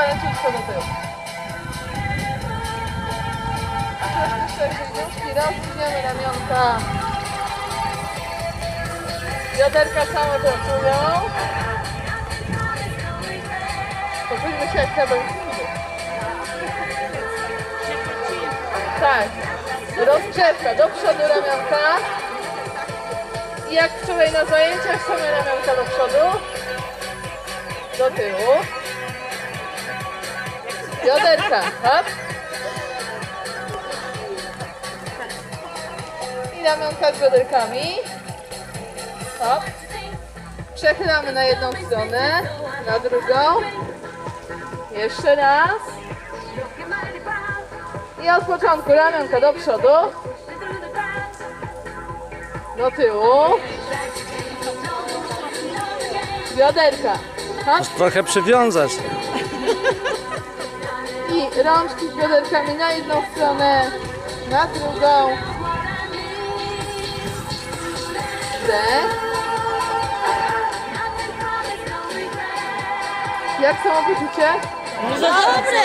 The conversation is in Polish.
Rączka leciutko do tyłu. Rączki, rozwiniemy ramionka. Bioderka samo pracują. Poczuliśmy się jak kabelki. Tak. Rozgrzewka do przodu ramionka. I jak wczoraj na zajęciach same ramionka do przodu. Do tyłu. Bioderka. Hop. I ramionka z bioderkami. Hop. Przechylamy na jedną stronę, na drugą. Jeszcze raz. I od początku ramionka do przodu. Do tyłu. Bioderka. Hop. Trochę przywiązać. Rączki z bioderkami na jedną stronę, na drugą. Wdech. Jak samopoczucie? Dobre!